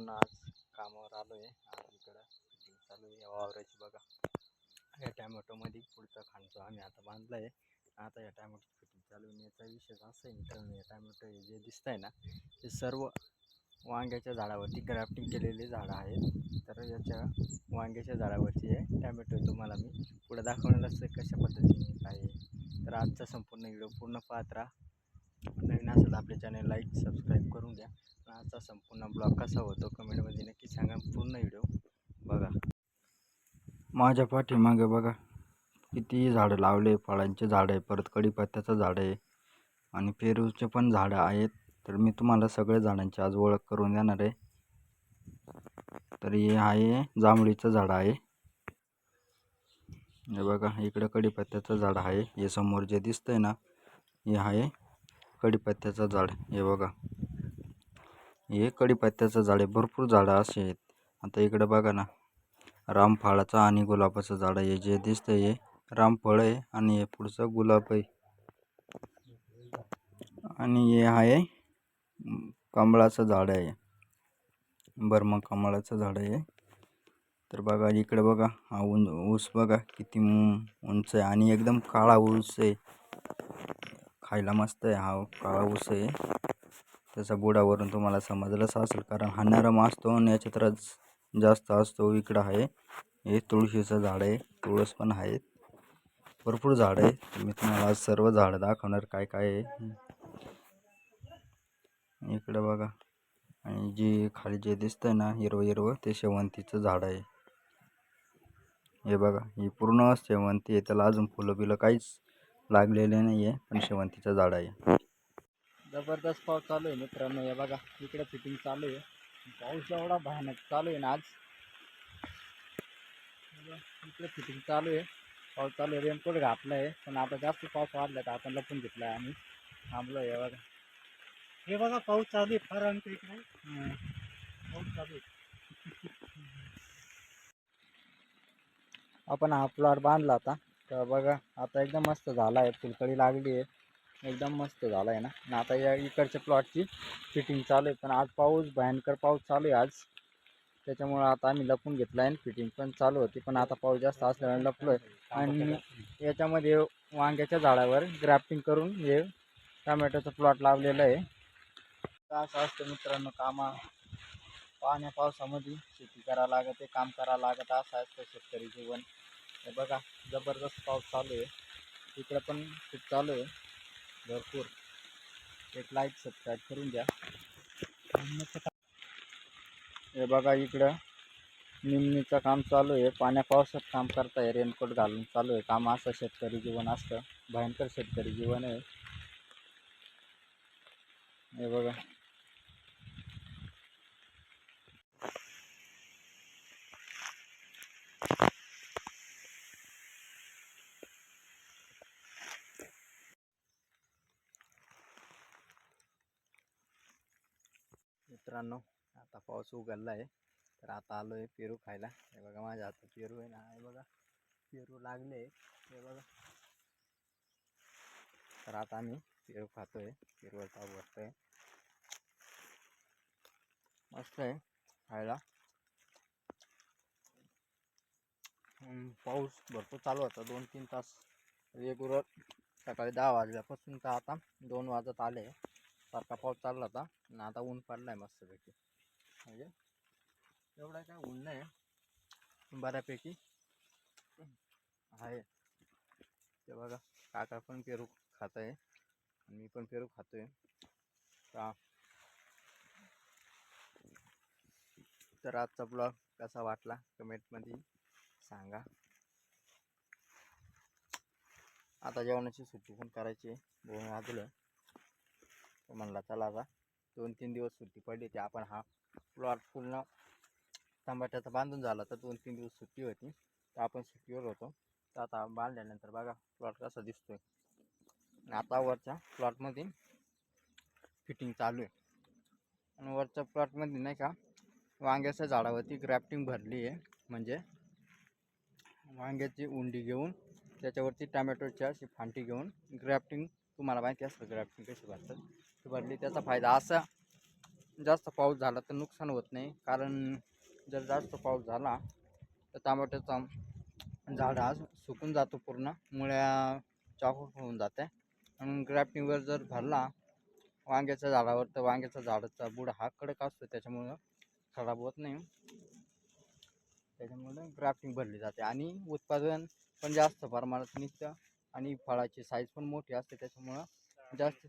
मित्रांनो आज कामावर आलो आहे आज इकडं फिटिंग चालू आहे. वावराची बघा. या टॅमॅटोमध्ये पुढचा खांचो आम्ही आता बांधला आहे आता या टॅमॅटो फिटिंग चालू आहे. याचा विषय असा आहे मित्रांनो या टॅमॅटो हे जे दिसत आहे ना ते सर्व वांग्याच्या झाडावरती ग्राफ्टिंग केलेले झाडं आहेत. तर याच्या वांग्याच्या झाडावरती आहे टॅमॅटो तुम्हाला मी पुढे दाखवण्याला कशा पद्धतीने काय आहे. तर आजचा संपूर्ण व्हिडिओ पूर्ण पात्रा राहा असेल तर आपल्या चॅनल लाईक सबस्क्राईब करून द्या. आजचा संपूर्ण ब्लॉग कसा होतो कमेंटमध्ये नक्की सांगा. पूर्ण व्हिडिओ बघा. माझ्या पाठीमागे बघा किती झाडं लावले फळांचे झाड आहे परत कढीपत्त्याचं झाड आहे आणि पेरूचे पण झाडं आहेत. तर मी तुम्हाला सगळ्या झाडांची आज ओळख करून देणार आहे. तर हे आहे जांभळीचं झाड आहे. हे बघा इकडं कढीपत्त्याचं झाड आहे. हे समोर जे दिसतंय ना हे आहे कढीपत्त्याचं झाड. हे बघा. हे कढीपत्त्याचं झाड आहे. भरपूर झाडं असे आहेत. आता इकडं बघा ना. रामफळाचं आणि गुलाबाचं झाड आहे. हे जे दिसतंय हे रामफळ आहे आणि हे पुढचं गुलाब आहे. आणि हे आहे कमळाचं झाड आहे. बर्मा कमळाचं झाड आहे. तर बघा इकडे बघा. हा ऊन ऊस बघा. किती उंच आहे आणि एकदम काळा ऊस आहे. खायला मस्त आहे हा काळा ऊस आहे. त्याचा बुडावरून तुम्हाला समजलंच असेल कारण हा नरम असतो आणि याच्या रस जास्त असतो इकडं आहे. हे तुळशीचं झाड आहे तुळस पण आहेत भरपूर झाड आहे. मी तुम्हाला सर्व झाडं दाखवणार काय काय आहे. इकडं बघा. आणि जी खाली जे दिसतंय ना हिरवं हिरवं ते शेवंतीचं झाड आहे. हे बघा ही पूर्ण शेवंती आहे त्याला अजून फुलं बिलं काहीच लागलेले नाही आहे पण शेवंतीचं झाड आहे. जबरदस्त पाऊस चालू आहे मित्रांनो हे बघा इकडे फिटिंग चालू आहे. पाऊस एवढा भयानक चालू आहे ना आज. इकडे फिटिंग चालू आहे. पाऊस चालू आहे रेनकोट घातला आहे पण आता जास्त पाऊस वाढला तर आपण लपून घेतला आहे आम्ही. थांबलो आहे बघा. हे बघा पाऊस चालू आहे फार आमच्या इकडे. पाऊस चालू आहे. आपण हा प्लॉट बांधला आता तर बघा आता एकदम मस्त झाला आहे फुलकळी लागली आहे. एकदम मस्त झाला आहे ना. आणि आता या इकडच्या प्लॉटची फिटिंग चालू आहे. पण आज पाऊस भयंकर पाऊस चालू आहे आज. त्याच्यामुळं आता आम्ही लपून घेतला आहे फिटिंग पण चालू होती. पण आता पाऊस जास्त असल्यामुळे लपलो आहे आणि याच्यामध्ये वांग्याच्या झाडावर ग्राफ्टिंग करून हे टमॅटोचं प्लॉट लावलेलं आहे. तर असं असतं मित्रांनो कामा पाण्या पावसामध्ये शेती करावं लागते काम करावं लागत. असं असतं शेतकरी जीवन. हे बघा जबरदस्त पाऊस चालू आहे. इकडं पण खूप चालू आहे. भरपूर. एक लाईक सबस्क्राईब करून द्या. हे बघा इकडं निमणीचं काम चालू आहे. पाण्या पावसात काम करताय रेनकोट घालून चालू आहे. काम असं शेतकरी जीवन असतं. भयंकर शेतकरी जीवन आहे. हे बघा. मित्रांनो आता पाऊस उघडला आहे. तर आता आलो आहे पेरू खायला. हे बघा माझ्या हातात पेरू आहे ना. हे बघा पेरू लागले हे बघा. तर आता आम्ही पेरू खातोय. पेरूचा बसतोय मस्त आहे खायला. पाऊस भरपूर चालू होता. दोन तीन तास रेगुलर सकाळी दहा वाजल्यापासून तर आता दोन वाजत आले सारखा पाऊस चालला होता आणि आता ऊन पडला आहे मस्तपैकी. म्हणजे एवढा काय ऊन नाही बऱ्यापैकी आहे. ते बघा काका पण पेरू खात आहे आणि मी पण पेरू खातो आहे का? तर आजचा ब्लॉग कसा वाटला कमेंटमध्ये सांगा. आता जेवणाची सुट्टी पण करायची आहे दोन वाजलं. तर म्हणला चला आता दोन तीन दिवस सुट्टी पडली होती. आपण हा प्लॉट पूर्ण टमाट्याचा बांधून झाला तर दोन तीन दिवस सुट्टी होती. तर आपण सुट्टीवर होतो. तर आता बांधल्यानंतर बघा प्लॉट कसा दिसतोय. आता वरच्या प्लॉटमध्ये फिटिंग चालू आहे. आणि वरच्या प्लॉटमध्ये नाही का वांग्याच्या झाडावरती ग्राफ्टिंग भरली आहे. म्हणजे वांग्याची उंडी घेऊन त्याच्यावरती टमॅटोची अशी फांटी घेऊन ग्राफ्टिंग तुम्हाला माहिती असतं ग्राफ्टिंग कशी भरतात. भरली त्याचा फायदा असा जास्त पाऊस झाला तर नुकसान होत नाही. कारण जर जास्त पाऊस झाला तर टमाट्याचा झाड आज सुकून जातो पूर्ण मुळ्या चाकूट होऊन जाते. म्हणून ग्रॅफ्टिंगवर जर भरला वांग्याच्या झाडावर तर वांग्याच्या झाडाचा बुड हा कडक असतो त्याच्यामुळं खराब होत नाही. त्याच्यामुळं ग्राफ्टिंग भरली जाते. आणि उत्पादन पण जास्त प्रमाणात निघतं आणि फळाची साईज पण मोठी असते त्याच्यामुळं जास्त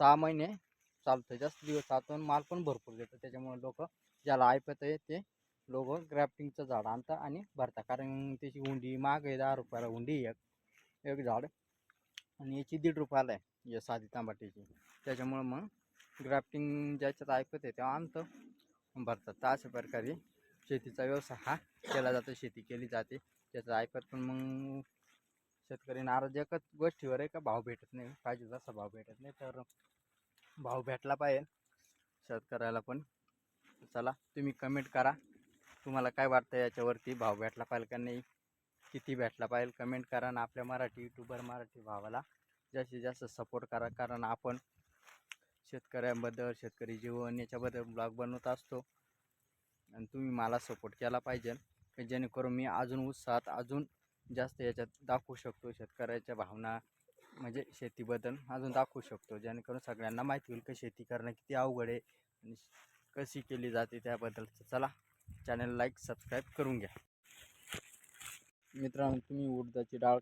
सहा महिने चालतं जास्त दिवस चालतो आणि माल पण भरपूर देतं त्याच्यामुळे लोक ज्याला ऐपत आहे ते लोक ग्राफ्टिंगचं झाड आणतात आणि भरतात. कारण त्याची हुंडी महाग आहे दहा रुपयाला हुंडी एक एक झाड. आणि याची दीड रुपयाला आहे या साधी तांबाटीची. त्याच्यामुळं मग ग्राफ्टिंग ज्याच्यात ऐपत आहे तेव्हा आणतं भरतात. तर अशा प्रकारे शेतीचा व्यवसाय हा केला जातो. शेती केली जाते. त्याचं ऐपत पण मग शेतकरी नाराज एकच गोष्टीवर आहे का भाव भेटत नाही पाहिजे तसा भाव भेटत नाही तर भाव भेटला पाहिजे शेतकऱ्याला पण. चला तुम्ही कमेंट करा. तुम्हाला काय वाटतं याच्यावरती भाव भेटला पाहिजे का नाही किती भेटला पाहिजे कमेंट करा आणि आपल्या मराठी युट्यूबर मराठी भावाला. जास्तीत जास्त सपोर्ट करा कारण आपण शेतकऱ्यांबद्दल शेतकरी जीवन याच्याबद्दल ब्लॉग बनवत असतो. आणि तुम्ही मला सपोर्ट केला पाहिजे जेणेकरून मी अजून उत्साहात अजून जास्त याच्यात दाखवू शकतो शेतकऱ्याच्या भावना म्हणजे शेतीबद्दल अजून दाखवू शकतो. जेणेकरून सगळ्यांना माहिती होईल की शेती करणं किती अवघड आहे आणि कशी केली जाते त्याबद्दल. चला चॅनल लाईक सबस्क्राईब करून घ्या. मित्रांनो तुम्ही उडदाची डाळ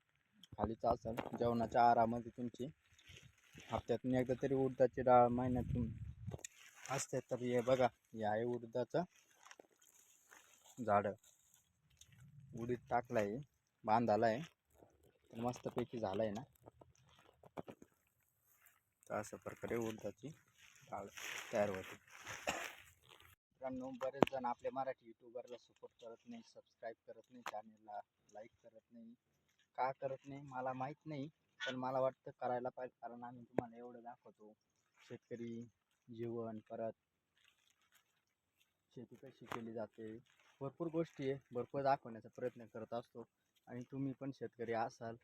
खालीच असाल जेवणाच्या आरामध्ये तुमची हप्त्यातून एकदा तरी उडदाची डाळ महिन्यातून असते. तर हे बघा हे आहे उडदाचं झाडं. उडीद टाकलं आहे बांध आला आहे. तर मस्तपैकी झालं आहे ना. तर अशा प्रकारे उडदाची डाळ तयार होते. मित्रांनो बरेच जण आपल्या मराठी युट्यूबरला सपोर्ट करत नाही सबस्क्राईब करत नाही चॅनलला लाईक करत नाही. का करत नाही? मला माहीत नाही पण मला वाटतं करायला पाहिजे कारण आम्ही तुम्हाला एवढं दाखवतो. शेतकरी जीवन परत शेती कशी केली जाते? भरपूर गोष्टी आहे भरपूर दाखवण्याचा प्रयत्न करत असतो. आणि तुम्ही पण शेतकरी असाल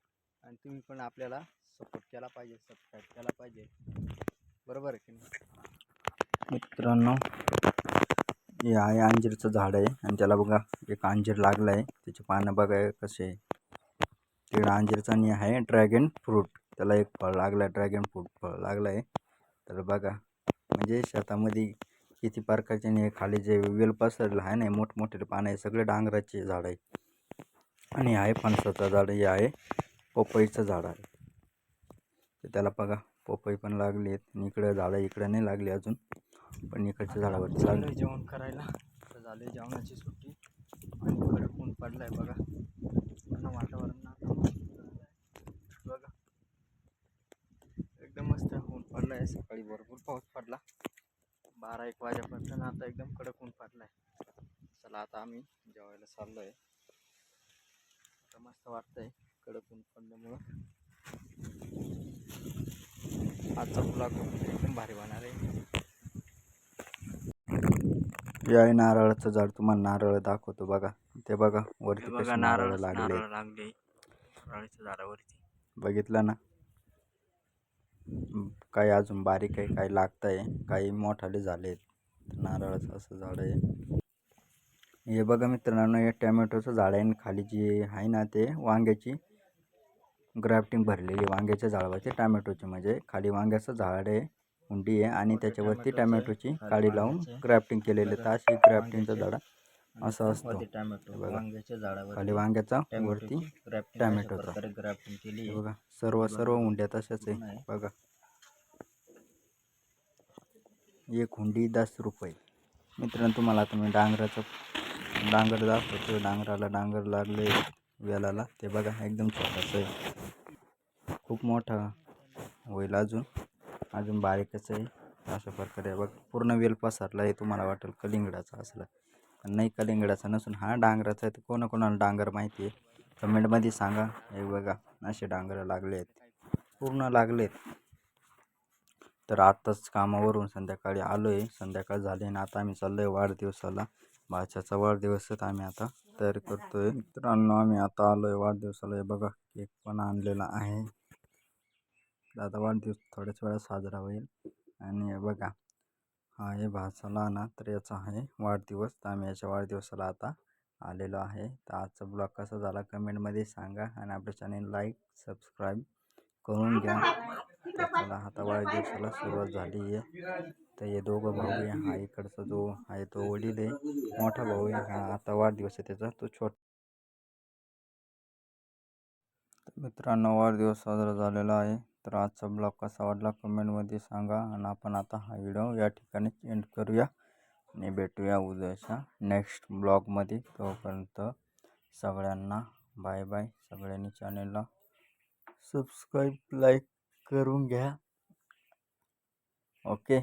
आणि तुम्ही पण आपल्याला सपोर्ट केला पाहिजे सबस्क्राईब केला पाहिजे. बरोबर आहे की नाही? मित्रांनो हे आहे अंजीरचं झाड आहे आणि त्याला बघा एक अंजीर लागलं आहे त्याचे पानं बघा कसे तिकडं अंजीरचं आणि आहे ड्रॅगन फ्रूट त्याला एक फळ लागलं आहे ड्रॅगन फ्रूट फळ लागलं आहे तर बघा म्हणजे शेतामध्ये किती प्रकारचे नाही खाली जे वेल पसरलं आहे ना मोठमोठे पानं आहे सगळे डांगराचे झाड आहे. आणि आहे फणसाचं झाड हे आहे पपईचं झाड आहे. तर त्याला बघा पपई पण लागली आहेत आणि इकडं झाडं इकडं नाही लागली अजून पण इकडच्या झाडावरती आहे. जेवण करायला. तर झाले जेवणाची सुट्टी. आणि इकडे ऊन आहे बघा. त्यांना वातावरण मस्त बघा. एकदम मस्त ऊन पडलं आहे सकाळी भरपूर पाऊस पडला. बारा एक वाजेपर्यंत आता एकदम कडक ऊन पडलाय. चला आता आम्ही जेवायला चाललो आहे आता मस्त वाटतंय कडक ऊन पडल्यामुळं. आजचा ब्लॉग एकदम भारी होणार आहे. आहे नारळाचं झाड तुम्हाला नारळ दाखवतो बघा. ते बघा वरती बघा नारळ लागले. लागले नारळाच्या झाडावरती. बघितलं ना? काही अजून बारीक आहे काही लागत आहे काही मोठाले झाले आहेत नारळाचं असं झाड आहे. हे बघा मित्रांनो हे टॅमॅटोचं झाड आहे आणि खाली जे आहे ना ते वांग्याची ग्राफ्टिंग भरलेली वांग्याच्या झाडावरती टॅमॅटोची. म्हणजे खाली वांग्याचं झाड आहे हुंडी आहे आणि त्याच्यावरती टॅमॅटोची काडी लावून ग्राफ्टिंग केलेलं तर अशी ग्राफ्टिंगचं झाड असं असतं. टॅमॅटो. वांग्याच्या झाडावर खाली वांग्याचा वरती टॅमॅटोचा. ग्राफ्टिंग केली बघा सर्व सर्व हुंड्या तशाच आहे. बघा. एक हुंडी दस रुपये. मित्रांनो तुम्हाला आता मी डांगराचं डांगर दाखवतो डांगराला डांगर लागले वेलाला. ते बघा एकदम छोटंसं आहे. खूप मोठा होईल अजून. अजून बारीकच आहे. अशा प्रकारे बघ पूर्ण वेल पसरला आहे तुम्हाला वाटेल कलिंगडाचा असला. पण नाही कलिंगडाचा नसून हा डांगराचा आहे. तर कोणाकोणाला डांगर माहिती आहे? कमेंटमध्ये सांगा. हे बघा असे डांगर लागले आहेत. पूर्ण लागले आहेत. तर आत्ताच कामावरून संध्याकाळी आलो आहे संध्याकाळ झाली आणि आता आम्ही चाललो आहे वाढदिवसाला. भाच्याचा वाढदिवस आहे तर आम्ही आता तयारी करतो आहे मित्रांनो आम्ही आता आलो आहे वाढदिवसाला. हे बघा केक पण आणलेला आहे. तर आता वाढदिवस थोड्याच वेळात साजरा होईल. आणि हे बघा हा हे भाचाला आणा तर याचा आहे वाढदिवस. तर आम्ही याच्या वाढदिवसाला आता आलेलो आहे. तर आजचा ब्लॉग कसा झाला कमेंटमध्ये सांगा आणि आपलं चॅनेल लाईक सबस्क्राईब करून घ्या. तर आता वाढदिवसाला सुरुवात झाली आहे. तर हे दोघं भाऊ आहे हा इकडचा जो आहे तो वडील आहे. मोठा भाऊ आहे. हा आता वाढदिवस आहे त्याचा. तो छोटा मित्रांनो वाढदिवस साजरा झालेला आहे. तर आजचा ब्लॉग कसा वाटला कमेंटमध्ये सांगा. आणि आपण आता हा व्हिडिओ या ठिकाणी एंड करूया. आणि भेटूया उद्याच्या नेक्स्ट ब्लॉगमध्ये. तोपर्यंत सगळ्यांना बाय बाय सगळ्यांनी चॅनेलला सबस्क्राईब लाईक करून घ्या. ओके